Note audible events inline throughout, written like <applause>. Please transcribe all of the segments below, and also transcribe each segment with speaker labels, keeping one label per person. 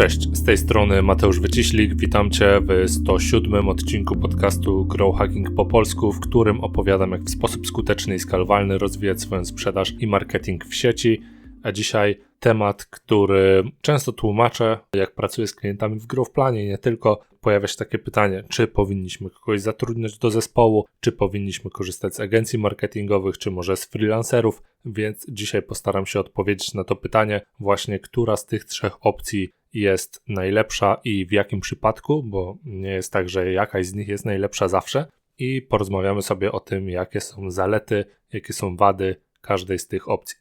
Speaker 1: Cześć, z tej strony Mateusz Wyciślik. Witam Cię w 107 odcinku podcastu Grow Hacking po polsku, w którym opowiadam, jak w sposób skuteczny i skalowalny rozwijać swoją sprzedaż i marketing w sieci. A dzisiaj temat, który często tłumaczę, jak pracuję z klientami w Growplanie, nie tylko. Pojawia się takie pytanie, czy powinniśmy kogoś zatrudniać do zespołu, czy powinniśmy korzystać z agencji marketingowych, czy może z freelancerów, więc dzisiaj postaram się odpowiedzieć na to pytanie, właśnie która z tych trzech opcji jest najlepsza i w jakim przypadku, bo nie jest tak, że jakaś z nich jest najlepsza zawsze. I porozmawiamy sobie o tym, jakie są zalety, jakie są wady każdej z tych opcji.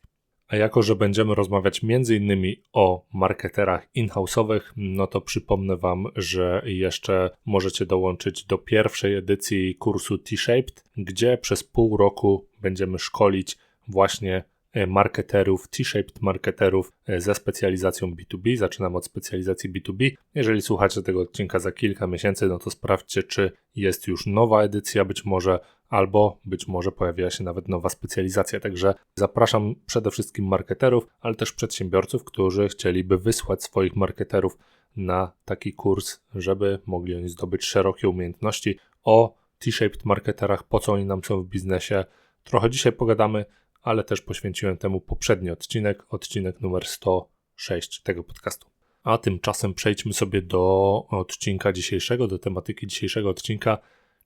Speaker 1: A jako, że będziemy rozmawiać m.in. o marketerach in-house'owych, no to przypomnę Wam, że jeszcze możecie dołączyć do pierwszej edycji kursu T-Shaped, gdzie przez pół roku będziemy szkolić właśnie marketerów, T-shaped marketerów e, ze specjalizacją B2B. Zaczynam od specjalizacji B2B. Jeżeli słuchacie tego odcinka za kilka miesięcy, no to sprawdźcie, czy jest już nowa edycja, być może, albo być może pojawiła się nawet nowa specjalizacja. Także zapraszam przede wszystkim marketerów, ale też przedsiębiorców, którzy chcieliby wysłać swoich marketerów na taki kurs, żeby mogli oni zdobyć szerokie umiejętności o T-shaped marketerach, po co oni nam są w biznesie. Trochę dzisiaj pogadamy ale też poświęciłem temu poprzedni odcinek, odcinek numer 106 tego podcastu. A tymczasem przejdźmy sobie do odcinka dzisiejszego, do tematyki dzisiejszego odcinka,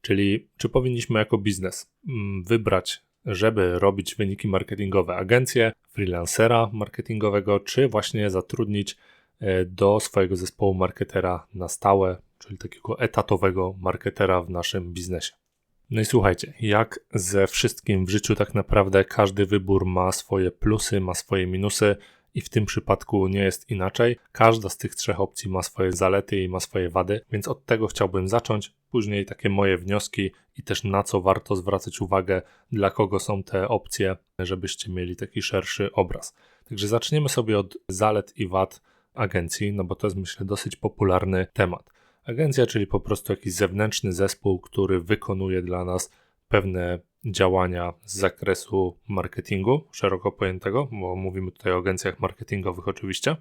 Speaker 1: czyli czy powinniśmy jako biznes mm, wybrać, żeby robić wyniki marketingowe agencję, freelancera marketingowego, czy właśnie zatrudnić e, do swojego zespołu marketera na stałe, czyli takiego etatowego marketera w naszym biznesie. No i słuchajcie, jak ze wszystkim w życiu, tak naprawdę każdy wybór ma swoje plusy, ma swoje minusy. I w tym przypadku nie jest inaczej. Każda z tych trzech opcji ma swoje zalety i ma swoje wady, więc od tego chciałbym zacząć. Później takie moje wnioski i też na co warto zwracać uwagę, dla kogo są te opcje, żebyście mieli taki szerszy obraz. Także zaczniemy sobie od zalet i wad agencji, no bo to jest myślę dosyć popularny temat. Agencja, czyli po prostu jakiś zewnętrzny zespół, który wykonuje dla nas pewne działania z zakresu marketingu, szeroko pojętego, bo mówimy tutaj o agencjach marketingowych oczywiście.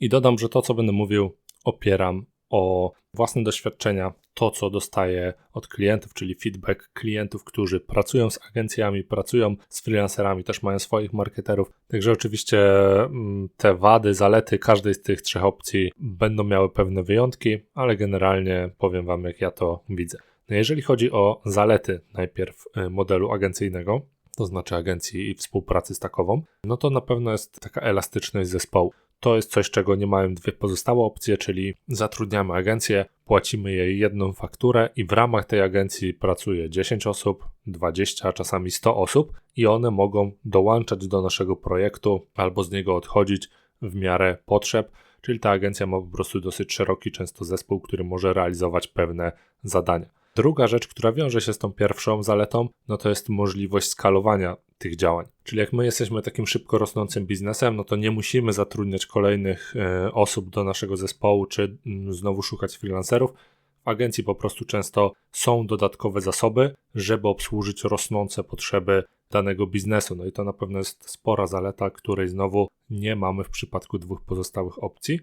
Speaker 1: I dodam, że to, co będę mówił, opieram o własne doświadczenia, to co dostaję od klientów, czyli feedback klientów, którzy pracują z agencjami, pracują z freelancerami, też mają swoich marketerów. Także oczywiście mm, te wady, zalety każdej z tych trzech opcji będą miały pewne wyjątki, ale generalnie powiem Wam, jak ja to widzę. No jeżeli chodzi o zalety najpierw y, modelu agencyjnego, to znaczy agencji i współpracy z takową, no to na pewno jest taka elastyczność zespołu. To jest coś, czego nie mają dwie pozostałe opcje, czyli zatrudniamy agencję, płacimy jej jedną fakturę i w ramach tej agencji pracuje 10 osób, 20, czasami 100 osób i one mogą dołączać do naszego projektu albo z niego odchodzić w miarę potrzeb. Czyli ta agencja ma po prostu dosyć szeroki, często zespół, który może realizować pewne zadania. Druga rzecz, która wiąże się z tą pierwszą zaletą, no to jest możliwość skalowania tych działań. Czyli jak my jesteśmy takim szybko rosnącym biznesem, no to nie musimy zatrudniać kolejnych e, osób do naszego zespołu, czy mm, znowu szukać freelancerów. W agencji po prostu często są dodatkowe zasoby, żeby obsłużyć rosnące potrzeby danego biznesu. No i to na pewno jest spora zaleta, której znowu nie mamy w przypadku dwóch pozostałych opcji.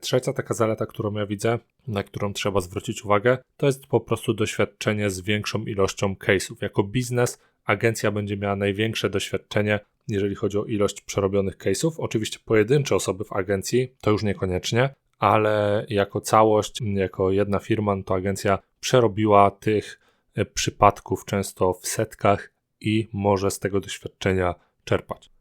Speaker 1: Trzecia taka zaleta, którą ja widzę, na którą trzeba zwrócić uwagę, to jest po prostu doświadczenie z większą ilością case'ów. Jako biznes agencja będzie miała największe doświadczenie, jeżeli chodzi o ilość przerobionych case'ów. Oczywiście pojedyncze osoby w agencji to już niekoniecznie, ale jako całość, jako jedna firma, no to agencja przerobiła tych e, przypadków często w setkach i może z tego doświadczenia czerpać.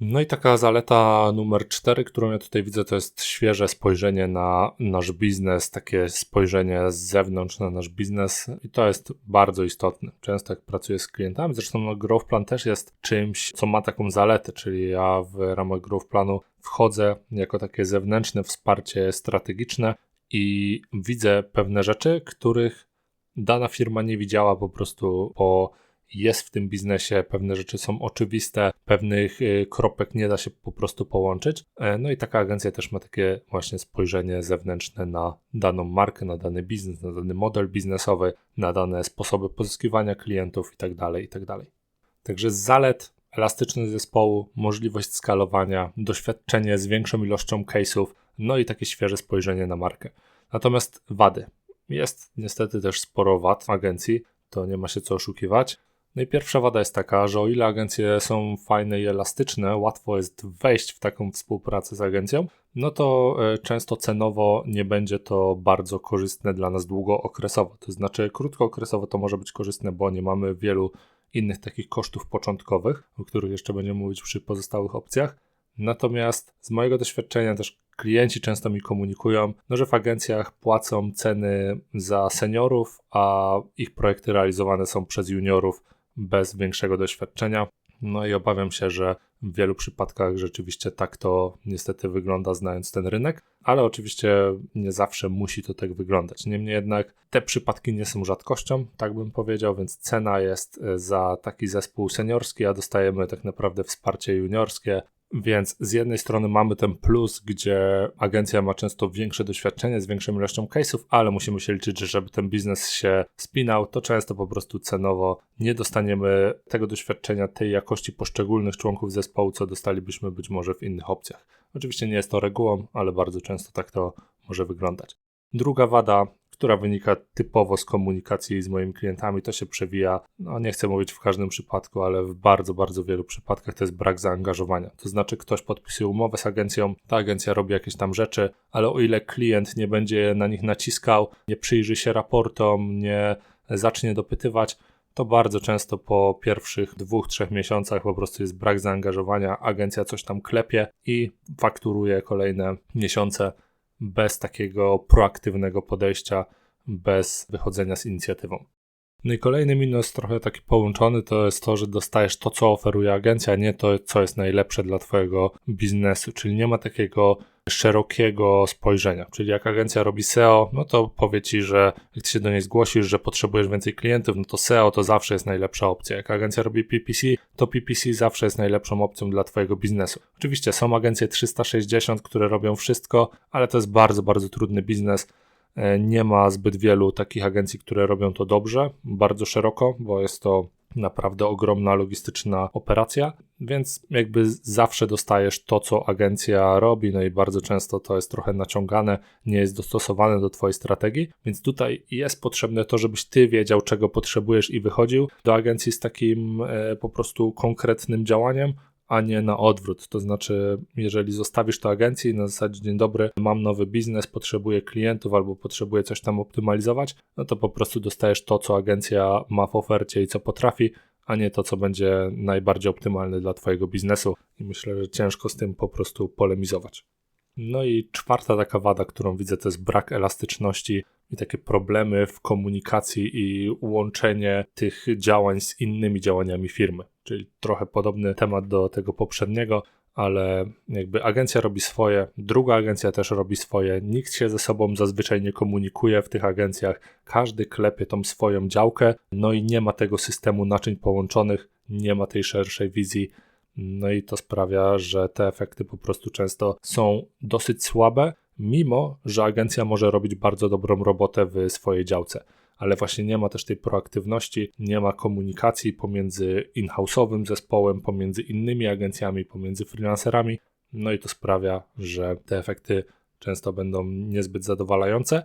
Speaker 1: No i taka zaleta numer cztery, którą ja tutaj widzę, to jest świeże spojrzenie na nasz biznes, takie spojrzenie z zewnątrz na nasz biznes i to jest bardzo istotne. Często jak pracuję z klientami, zresztą no, Growth Plan też jest czymś, co ma taką zaletę, czyli ja w ramach Growth Planu wchodzę jako takie zewnętrzne wsparcie strategiczne i widzę pewne rzeczy, których dana firma nie widziała po prostu po jest w tym biznesie, pewne rzeczy są oczywiste, pewnych y, kropek nie da się po prostu połączyć. E, no i taka agencja też ma takie właśnie spojrzenie zewnętrzne na daną markę, na dany biznes, na dany model biznesowy, na dane sposoby pozyskiwania klientów itd. Tak itd. Tak Także z zalet elastyczność zespołu, możliwość skalowania, doświadczenie z większą ilością case'ów, no i takie świeże spojrzenie na markę. Natomiast wady. Jest niestety też sporo wad agencji, to nie ma się co oszukiwać. No i pierwsza wada jest taka, że o ile agencje są fajne i elastyczne, łatwo jest wejść w taką współpracę z agencją, no to e, często cenowo nie będzie to bardzo korzystne dla nas długookresowo. To znaczy, krótkookresowo to może być korzystne, bo nie mamy wielu innych takich kosztów początkowych, o których jeszcze będziemy mówić przy pozostałych opcjach. Natomiast z mojego doświadczenia też klienci często mi komunikują, no, że w agencjach płacą ceny za seniorów, a ich projekty realizowane są przez juniorów bez większego doświadczenia. No i obawiam się, że w wielu przypadkach rzeczywiście tak to niestety wygląda, znając ten rynek, ale oczywiście nie zawsze musi to tak wyglądać. Niemniej jednak te przypadki nie są rzadkością, tak bym powiedział, więc cena jest e, za taki zespół seniorski, a dostajemy tak naprawdę wsparcie juniorskie, więc z jednej strony mamy ten plus, gdzie agencja ma często większe doświadczenie z większą ilością case'ów, ale musimy się liczyć, że żeby ten biznes się spinał, to często po prostu cenowo nie dostaniemy tego doświadczenia, tej jakości poszczególnych członków zespołu, co dostalibyśmy być może w innych opcjach. Oczywiście nie jest to regułą, ale bardzo często tak to może wyglądać. Druga wada która wynika typowo z komunikacji z moimi klientami. To się przewija, no nie chcę mówić w każdym przypadku, ale w bardzo, bardzo wielu przypadkach to jest brak zaangażowania. To znaczy, ktoś podpisuje umowę z agencją, ta agencja robi jakieś tam rzeczy, ale o ile klient nie będzie na nich naciskał, nie przyjrzy się raportom, nie zacznie dopytywać, to bardzo często po pierwszych dwóch, trzech miesiącach po prostu jest brak zaangażowania, agencja coś tam klepie i fakturuje kolejne miesiące bez takiego proaktywnego podejścia, bez wychodzenia z inicjatywą. No i kolejny minus, trochę taki połączony, to jest to, że dostajesz to, co oferuje agencja, nie to, co jest najlepsze dla Twojego biznesu, czyli nie ma takiego szerokiego spojrzenia. Czyli jak agencja robi SEO, no to powie ci, że jak ty się do niej zgłosisz, że potrzebujesz więcej klientów, no to SEO to zawsze jest najlepsza opcja. Jak agencja robi PPC, to PPC zawsze jest najlepszą opcją dla twojego biznesu. Oczywiście są agencje 360, które robią wszystko, ale to jest bardzo, bardzo trudny biznes. E, nie ma zbyt wielu takich agencji, które robią to dobrze, bardzo szeroko, bo jest to naprawdę ogromna logistyczna operacja, więc jakby zawsze dostajesz to, co agencja robi, no i bardzo często to jest trochę naciągane, nie jest dostosowane do Twojej strategii, więc tutaj jest potrzebne to, żebyś Ty wiedział, czego potrzebujesz i wychodził. Do agencji z takim e, po prostu konkretnym działaniem, a nie na odwrót. To znaczy, jeżeli zostawisz to agencji na zasadzie dzień dobry, mam nowy biznes, potrzebuję klientów albo potrzebuję coś tam optymalizować, no to po prostu dostajesz to, co agencja ma w ofercie i co potrafi, a nie to, co będzie najbardziej optymalne dla Twojego biznesu. I myślę, że ciężko z tym po prostu polemizować. No i czwarta taka wada, którą widzę, to jest brak elastyczności i takie problemy w komunikacji i łączenie tych działań z innymi działaniami firmy. Czyli trochę podobny temat do tego poprzedniego, ale jakby agencja robi swoje, druga agencja też robi swoje, nikt się ze sobą zazwyczaj nie komunikuje w tych agencjach, każdy klepie tą swoją działkę, no i nie ma tego systemu naczyń połączonych, nie ma tej szerszej wizji, no i to sprawia, że te efekty po prostu często są dosyć słabe, mimo że agencja może robić bardzo dobrą robotę w swojej działce. Ale właśnie nie ma też tej proaktywności, nie ma komunikacji pomiędzy in-house'owym zespołem, pomiędzy innymi agencjami, pomiędzy freelancerami. No i to sprawia, że te efekty często będą niezbyt zadowalające.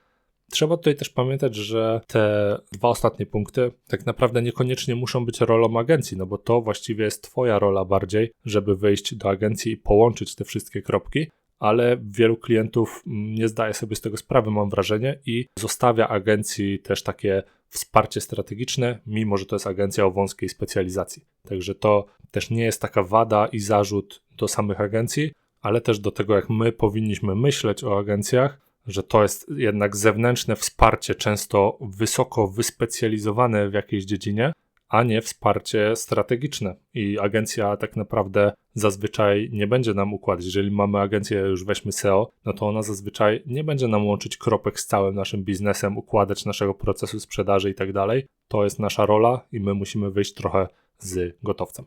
Speaker 1: Trzeba tutaj też pamiętać, że te dwa ostatnie punkty tak naprawdę niekoniecznie muszą być rolą agencji, no bo to właściwie jest Twoja rola bardziej, żeby wyjść do agencji i połączyć te wszystkie kropki, ale wielu klientów nie zdaje sobie z tego sprawy, mam wrażenie, i zostawia agencji też takie wsparcie strategiczne, mimo że to jest agencja o wąskiej specjalizacji. Także to też nie jest taka wada i zarzut do samych agencji, ale też do tego, jak my powinniśmy myśleć o agencjach, że to jest jednak zewnętrzne wsparcie, często wysoko wyspecjalizowane w jakiejś dziedzinie, a nie wsparcie strategiczne. I agencja tak naprawdę zazwyczaj nie będzie nam układać. Jeżeli mamy agencję, już weźmy SEO, no to ona zazwyczaj nie będzie nam łączyć kropek z całym naszym biznesem, układać naszego procesu sprzedaży i tak dalej. To jest nasza rola i my musimy wyjść trochę z gotowcem.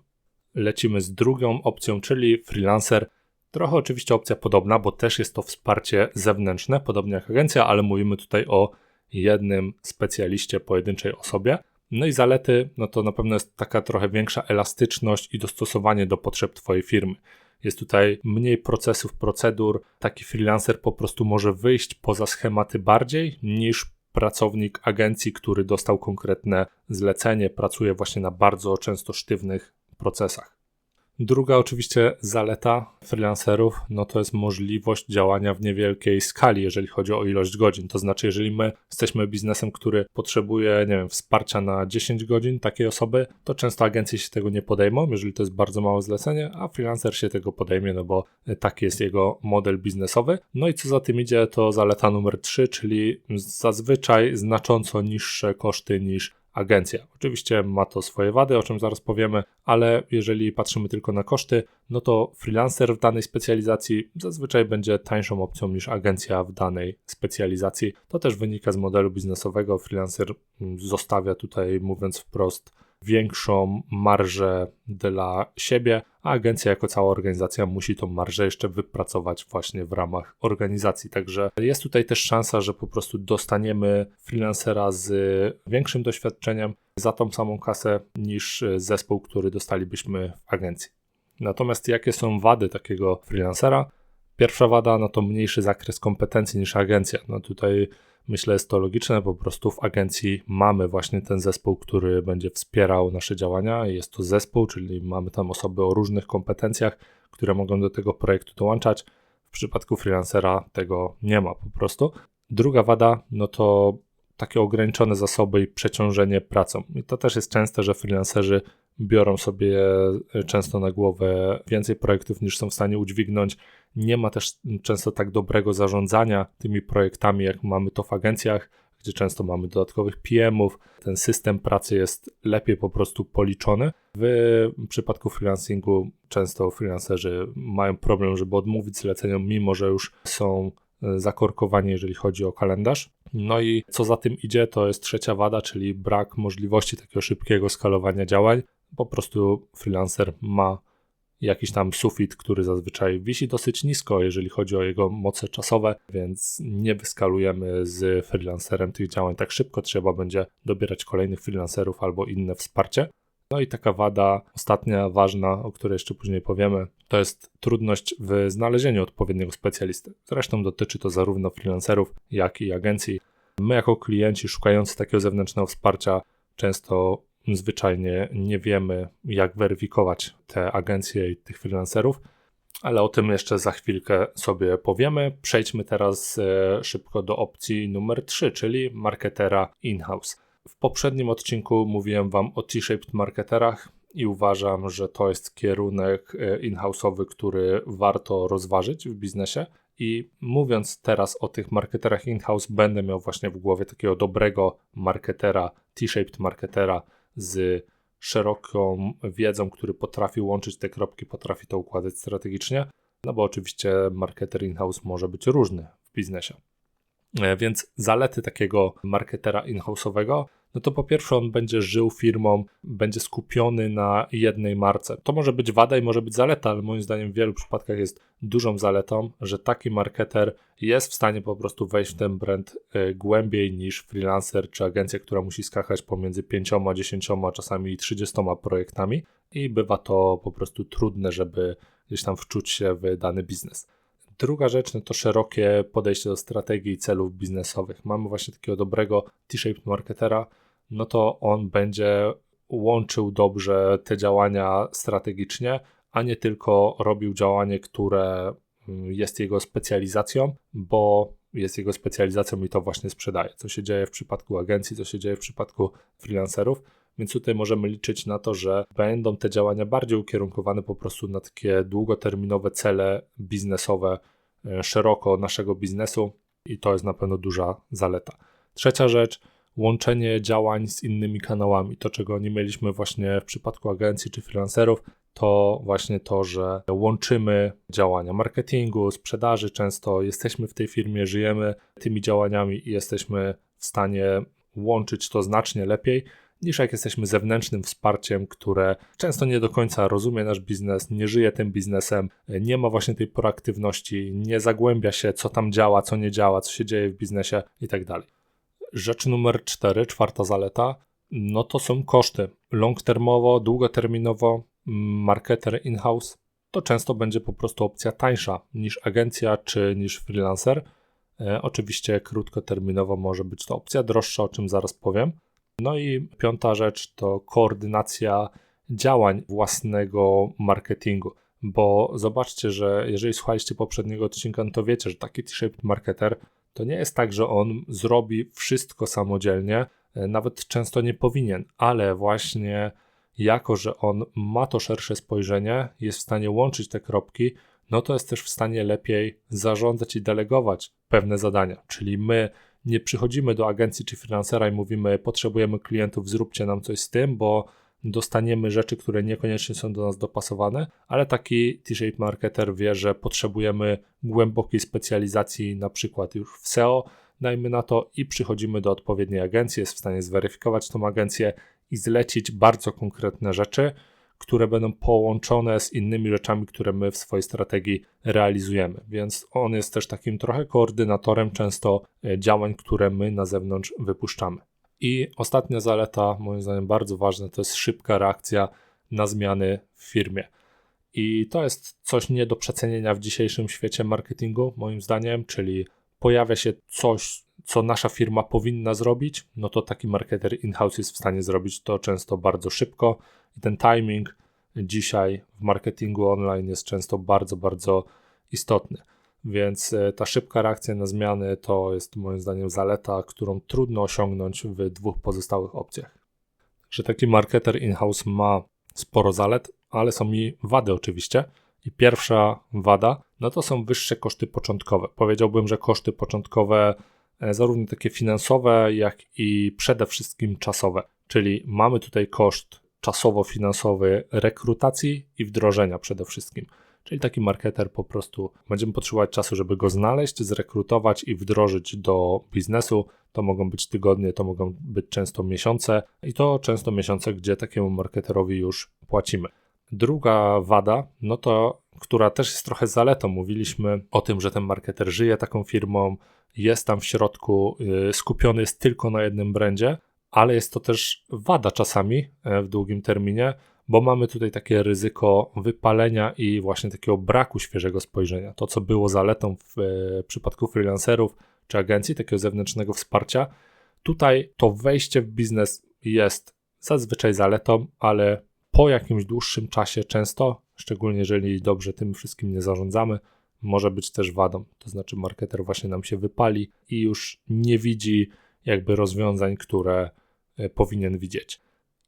Speaker 1: Lecimy z drugą opcją, czyli freelancer. Trochę oczywiście opcja podobna, bo też jest to wsparcie zewnętrzne, podobnie jak agencja, ale mówimy tutaj o jednym specjaliście, pojedynczej osobie. No i zalety, no to na pewno jest taka trochę większa elastyczność i dostosowanie do potrzeb Twojej firmy. Jest tutaj mniej procesów, procedur. Taki freelancer po prostu może wyjść poza schematy bardziej niż pracownik agencji, który dostał konkretne zlecenie, pracuje właśnie na bardzo często sztywnych procesach. Druga oczywiście zaleta freelancerów, no to jest możliwość działania w niewielkiej skali, jeżeli chodzi o ilość godzin. To znaczy, jeżeli my jesteśmy biznesem, który potrzebuje, nie wiem, wsparcia na 10 godzin takiej osoby, to często agencje się tego nie podejmą, jeżeli to jest bardzo małe zlecenie, a freelancer się tego podejmie, no bo taki jest jego model biznesowy. No i co za tym idzie, to zaleta numer 3, czyli zazwyczaj znacząco niższe koszty niż agencja. Oczywiście ma to swoje wady, o czym zaraz powiemy, ale jeżeli patrzymy tylko na koszty, no to freelancer w danej specjalizacji zazwyczaj będzie tańszą opcją niż agencja w danej specjalizacji. To też wynika z modelu biznesowego. Freelancer mm, zostawia tutaj, mówiąc wprost, większą marżę dla siebie, a agencja jako cała organizacja musi tą marżę jeszcze wypracować właśnie w ramach organizacji. Także jest tutaj też szansa, że po prostu dostaniemy freelancera z większym doświadczeniem za tą samą kasę niż zespół, który dostalibyśmy w agencji. Natomiast jakie są wady takiego freelancera? Pierwsza wada no to mniejszy zakres kompetencji niż agencja. No tutaj Myślę, jest to logiczne, po prostu w agencji mamy właśnie ten zespół, który będzie wspierał nasze działania. Jest to zespół, czyli mamy tam osoby o różnych kompetencjach, które mogą do tego projektu dołączać. W przypadku freelancera tego nie ma po prostu. Druga wada, no to takie ograniczone zasoby i przeciążenie pracą. I to też jest częste, że freelancerzy biorą sobie często na głowę więcej projektów niż są w stanie udźwignąć. Nie ma też często tak dobrego zarządzania tymi projektami, jak mamy to w agencjach, gdzie często mamy dodatkowych PM-ów. Ten system pracy jest lepiej po prostu policzony. W przypadku freelancingu często freelancerzy mają problem, żeby odmówić zleceniom, mimo że już są zakorkowani, jeżeli chodzi o kalendarz. No i co za tym idzie, to jest trzecia wada, czyli brak możliwości takiego szybkiego skalowania działań. Po prostu freelancer ma jakiś tam sufit, który zazwyczaj wisi dosyć nisko, jeżeli chodzi o jego moce czasowe, więc nie wyskalujemy z freelancerem tych działań tak szybko. Trzeba będzie dobierać kolejnych freelancerów albo inne wsparcie. No i taka wada, ostatnia ważna, o której jeszcze później powiemy, to jest trudność w znalezieniu odpowiedniego specjalisty. Zresztą dotyczy to zarówno freelancerów, jak i agencji. My, jako klienci szukający takiego zewnętrznego wsparcia, często zwyczajnie nie wiemy, jak weryfikować te agencje i tych freelancerów, ale o tym jeszcze za chwilkę sobie powiemy. Przejdźmy teraz e, szybko do opcji numer 3, czyli marketera in-house. W poprzednim odcinku mówiłem Wam o T-shaped marketerach i uważam, że to jest kierunek e, in-house'owy, który warto rozważyć w biznesie. I mówiąc teraz o tych marketerach in-house, będę miał właśnie w głowie takiego dobrego marketera, T-shaped marketera z szeroką wiedzą, który potrafi łączyć te kropki, potrafi to układać strategicznie. No bo oczywiście marketer in-house może być różny w biznesie. E, więc zalety takiego marketera in-house'owego no to po pierwsze on będzie żył firmą, będzie skupiony na jednej marce. To może być wada i może być zaleta, ale moim zdaniem w wielu przypadkach jest dużą zaletą, że taki marketer jest w stanie po prostu wejść w ten brand y, głębiej niż freelancer czy agencja, która musi skakać pomiędzy pięcioma, dziesięcioma, czasami trzydziestoma projektami i bywa to po prostu trudne, żeby gdzieś tam wczuć się w dany biznes. Druga rzecz no to szerokie podejście do strategii i celów biznesowych. Mamy właśnie takiego dobrego T-shaped marketera, no to on będzie łączył dobrze te działania strategicznie, a nie tylko robił działanie, które mm, jest jego specjalizacją, bo jest jego specjalizacją i to właśnie sprzedaje. Co się dzieje w przypadku agencji, co się dzieje w przypadku freelancerów. Więc tutaj możemy liczyć na to, że będą te działania bardziej ukierunkowane po prostu na takie długoterminowe cele biznesowe, e, szeroko naszego biznesu i to jest na pewno duża zaleta. Trzecia rzecz, łączenie działań z innymi kanałami. To, czego nie mieliśmy właśnie w przypadku agencji czy freelancerów, to właśnie to, że łączymy działania marketingu, sprzedaży. Często jesteśmy w tej firmie, żyjemy tymi działaniami i jesteśmy w stanie łączyć to znacznie lepiej niż jak jesteśmy zewnętrznym wsparciem, które często nie do końca rozumie nasz biznes, nie żyje tym biznesem, nie ma właśnie tej proaktywności, nie zagłębia się, co tam działa, co nie działa, co się dzieje w biznesie i tak. Rzecz numer cztery, czwarta zaleta, no to są koszty. Long-termowo, długoterminowo, marketer in-house to często będzie po prostu opcja tańsza niż agencja czy niż freelancer. E, oczywiście krótkoterminowo może być to opcja droższa, o czym zaraz powiem. No i piąta rzecz to koordynacja działań własnego marketingu. Bo zobaczcie, że jeżeli słuchaliście poprzedniego odcinka, no to wiecie, że taki T-shaped marketer to nie jest tak, że on zrobi wszystko samodzielnie, e, nawet często nie powinien, ale właśnie jako, że on ma to szersze spojrzenie, jest w stanie łączyć te kropki, no to jest też w stanie lepiej zarządzać i delegować pewne zadania. Czyli my nie przychodzimy do agencji czy freelancera i mówimy: Potrzebujemy klientów, zróbcie nam coś z tym, bo dostaniemy rzeczy, które niekoniecznie są do nas dopasowane, ale taki T-shape marketer wie, że potrzebujemy głębokiej specjalizacji, na przykład już w SEO, dajmy na to, i przychodzimy do odpowiedniej agencji, jest w stanie zweryfikować tą agencję i zlecić bardzo konkretne rzeczy, które będą połączone z innymi rzeczami, które my w swojej strategii realizujemy. Więc on jest też takim trochę koordynatorem często e, działań, które my na zewnątrz wypuszczamy. I ostatnia zaleta, moim zdaniem bardzo ważna, to jest szybka reakcja na zmiany w firmie. I to jest coś nie do przecenienia w dzisiejszym świecie marketingu, moim zdaniem, czyli pojawia się coś, co nasza firma powinna zrobić, no to taki marketer in-house jest w stanie zrobić to często bardzo szybko i ten timing dzisiaj w marketingu online jest często bardzo, bardzo istotny. Więc e, ta szybka reakcja na zmiany to jest moim zdaniem zaleta, którą trudno osiągnąć w dwóch pozostałych opcjach. Że taki marketer in-house ma sporo zalet, ale są mi wady oczywiście. I pierwsza wada, no to są wyższe koszty początkowe. Powiedziałbym, że koszty początkowe, zarówno takie finansowe, jak i przede wszystkim czasowe. Czyli mamy tutaj koszt czasowo-finansowy rekrutacji i wdrożenia przede wszystkim. Czyli taki marketer po prostu będziemy potrzebować czasu, żeby go znaleźć, zrekrutować i wdrożyć do biznesu. To mogą być tygodnie, to mogą być często miesiące i to często miesiące, gdzie takiemu marketerowi już płacimy. Druga wada, no to która też jest trochę zaletą. Mówiliśmy o tym, że ten marketer żyje taką firmą, jest tam w środku, yy, skupiony jest tylko na jednym brandzie, ale jest to też wada czasami e, w długim terminie, bo mamy tutaj takie ryzyko wypalenia i właśnie takiego braku świeżego spojrzenia. To, co było zaletą w e, przypadku freelancerów czy agencji, takiego zewnętrznego wsparcia, tutaj to wejście w biznes jest zazwyczaj zaletą, ale po jakimś dłuższym czasie, często, szczególnie jeżeli dobrze tym wszystkim nie zarządzamy, może być też wadą. To znaczy, marketer właśnie nam się wypali i już nie widzi jakby rozwiązań, które e, powinien widzieć.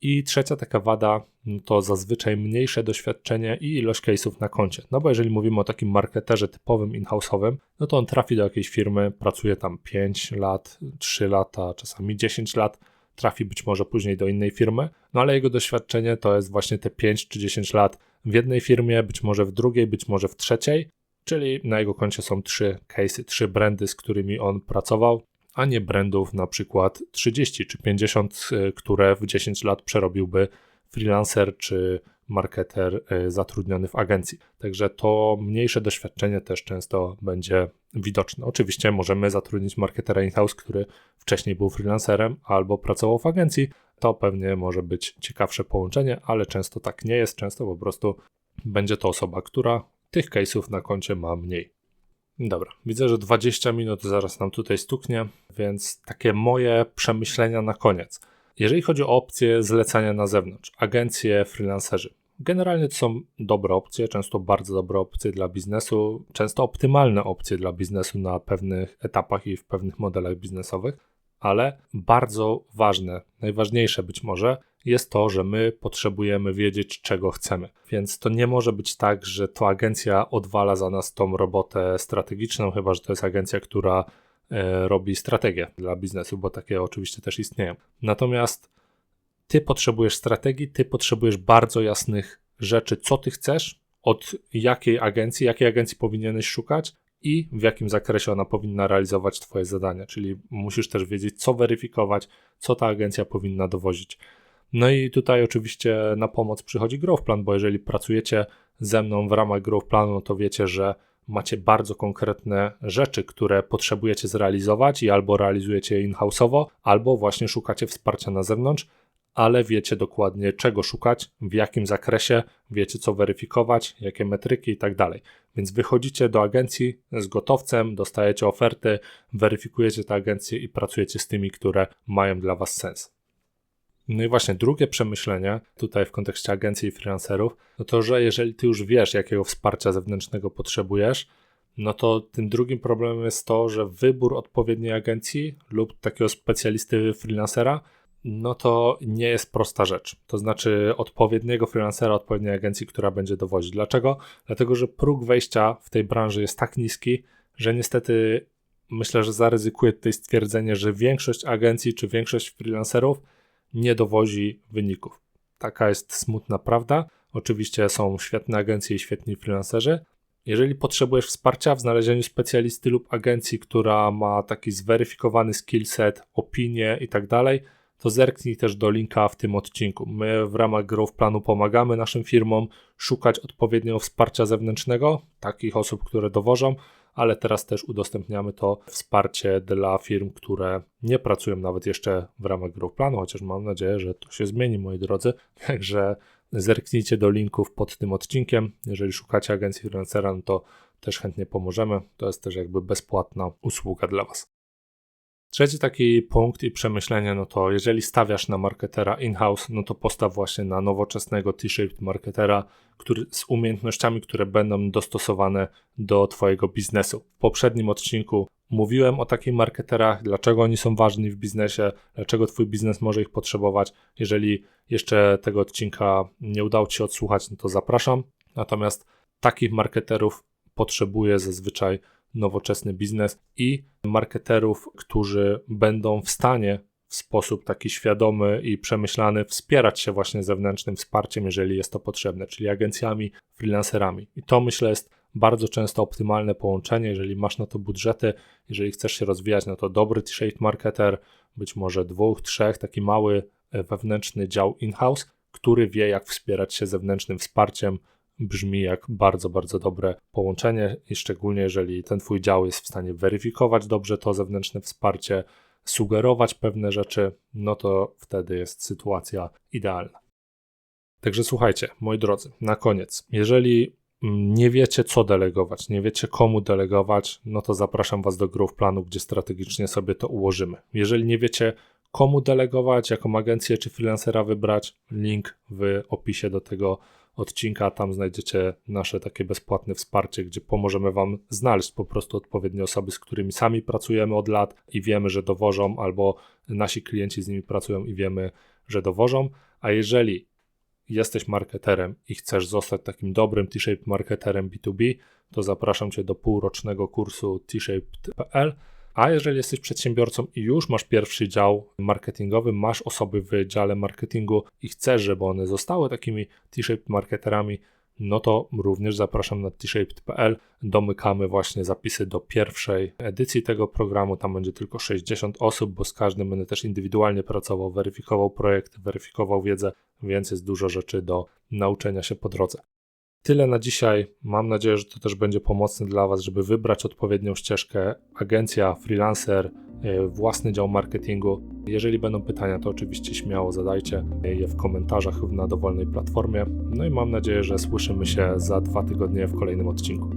Speaker 1: I trzecia taka wada no to zazwyczaj mniejsze doświadczenie i ilość case'ów na koncie. No bo jeżeli mówimy o takim marketerze typowym in-house'owym, no to on trafi do jakiejś firmy, pracuje tam 5 lat, 3 lata, czasami 10 lat, trafi być może później do innej firmy, no ale jego doświadczenie to jest właśnie te 5 czy 10 lat w jednej firmie, być może w drugiej, być może w trzeciej, czyli na jego koncie są trzy case'y, trzy brandy, z którymi on pracował, a nie brandów na przykład 30 czy 50, y, które w 10 lat przerobiłby freelancer czy marketer y, zatrudniony w agencji. Także to mniejsze doświadczenie też często będzie widoczne. Oczywiście możemy zatrudnić marketera in-house, który wcześniej był freelancerem albo pracował w agencji. To pewnie może być ciekawsze połączenie, ale często tak nie jest. Często po prostu będzie to osoba, która tych case'ów na koncie ma mniej. Dobra, widzę, że 20 minut zaraz nam tutaj stuknie, więc takie moje przemyślenia na koniec. Jeżeli chodzi o opcje zlecania na zewnątrz, agencje, freelancerzy, generalnie to są dobre opcje, często bardzo dobre opcje dla biznesu, często optymalne opcje dla biznesu na pewnych etapach i w pewnych modelach biznesowych, ale bardzo ważne, najważniejsze być może, jest to, że my potrzebujemy wiedzieć, czego chcemy. Więc to nie może być tak, że to agencja odwala za nas tą robotę strategiczną, chyba że to jest agencja, która e, robi strategię dla biznesu, bo takie oczywiście też istnieją. Natomiast ty potrzebujesz strategii, ty potrzebujesz bardzo jasnych rzeczy, co ty chcesz, od jakiej agencji, jakiej agencji powinieneś szukać i w jakim zakresie ona powinna realizować Twoje zadania. Czyli musisz też wiedzieć, co weryfikować, co ta agencja powinna dowozić. No i tutaj oczywiście na pomoc przychodzi Growth Plan, bo jeżeli pracujecie ze mną w ramach Growth Planu, to wiecie, że macie bardzo konkretne rzeczy, które potrzebujecie zrealizować i albo realizujecie je in-house'owo, albo właśnie szukacie wsparcia na zewnątrz, ale wiecie dokładnie czego szukać, w jakim zakresie, wiecie co weryfikować, jakie metryki i tak dalej. Więc wychodzicie do agencji z gotowcem, dostajecie oferty, weryfikujecie te agencje i pracujecie z tymi, które mają dla Was sens. No i właśnie drugie przemyślenie tutaj w kontekście agencji i freelancerów, no to że jeżeli ty już wiesz, jakiego wsparcia zewnętrznego potrzebujesz, no to tym drugim problemem jest to, że wybór odpowiedniej agencji lub takiego specjalisty freelancera, no to nie jest prosta rzecz. To znaczy odpowiedniego freelancera, odpowiedniej agencji, która będzie dowozić. Dlaczego? Dlatego, że próg wejścia w tej branży jest tak niski, że niestety myślę, że zaryzykuję tutaj stwierdzenie, że większość agencji czy większość freelancerów nie dowozi wyników. Taka jest smutna prawda. Oczywiście są świetne agencje i świetni freelancerzy. Jeżeli potrzebujesz wsparcia w znalezieniu specjalisty lub agencji, która ma taki zweryfikowany skillset, opinie i tak dalej, to zerknij też do linka w tym odcinku. My w ramach Growth Planu pomagamy naszym firmom szukać odpowiedniego wsparcia zewnętrznego, takich osób, które dowożą, ale teraz też udostępniamy to wsparcie dla firm, które nie pracują nawet jeszcze w ramach Growth Planu, chociaż mam nadzieję, że to się zmieni, moi drodzy. <laughs> Także zerknijcie do linków pod tym odcinkiem. Jeżeli szukacie agencji freelancera, no to też chętnie pomożemy. To jest też jakby bezpłatna usługa dla Was. Trzeci taki punkt i przemyślenie, no to jeżeli stawiasz na marketera in-house, no to postaw właśnie na nowoczesnego T-shaped marketera, który, z umiejętnościami, które będą dostosowane do Twojego biznesu. W poprzednim odcinku mówiłem o takich marketerach, dlaczego oni są ważni w biznesie, dlaczego Twój biznes może ich potrzebować. Jeżeli jeszcze tego odcinka nie udało Ci się odsłuchać, no to zapraszam. Natomiast takich marketerów potrzebuje zazwyczaj nowoczesny biznes i marketerów, którzy będą w stanie w sposób taki świadomy i przemyślany wspierać się właśnie zewnętrznym wsparciem, jeżeli jest to potrzebne, czyli agencjami, freelancerami. I to myślę jest bardzo często optymalne połączenie, jeżeli masz na to budżety, jeżeli chcesz się rozwijać, no to dobry T-shaped marketer, być może dwóch, trzech, taki mały e, wewnętrzny dział in-house, który wie, jak wspierać się zewnętrznym wsparciem, brzmi jak bardzo, bardzo dobre połączenie i szczególnie jeżeli ten Twój dział jest w stanie weryfikować dobrze to zewnętrzne wsparcie, sugerować pewne rzeczy, no to wtedy jest sytuacja idealna. Także słuchajcie, moi drodzy, na koniec, jeżeli nie wiecie co delegować, nie wiecie komu delegować, no to zapraszam Was do Growth Planu, gdzie strategicznie sobie to ułożymy. Jeżeli nie wiecie komu delegować, jaką agencję czy freelancera wybrać, link w opisie do tego odcinka. Tam znajdziecie nasze takie bezpłatne wsparcie, gdzie pomożemy Wam znaleźć po prostu odpowiednie osoby, z którymi sami pracujemy od lat i wiemy, że dowożą, albo nasi klienci z nimi pracują i wiemy, że dowożą. A jeżeli jesteś marketerem i chcesz zostać takim dobrym T-shaped marketerem B2B, to zapraszam Cię do półrocznego kursu t-shaped.pl a jeżeli jesteś przedsiębiorcą i już masz pierwszy dział marketingowy, masz osoby w dziale marketingu i chcesz, żeby one zostały takimi T-shaped marketerami, no to również zapraszam na t-shaped.pl. Domykamy właśnie zapisy do pierwszej edycji tego programu. Tam będzie tylko 60 osób, bo z każdym będę też indywidualnie pracował, weryfikował projekt, weryfikował wiedzę, więc jest dużo rzeczy do nauczenia się po drodze. Tyle na dzisiaj. Mam nadzieję, że to też będzie pomocne dla Was, żeby wybrać odpowiednią ścieżkę. Agencja, freelancer, e, własny dział marketingu. Jeżeli będą pytania, to oczywiście śmiało zadajcie je w komentarzach na dowolnej platformie. No i mam nadzieję, że słyszymy się za dwa tygodnie w kolejnym odcinku.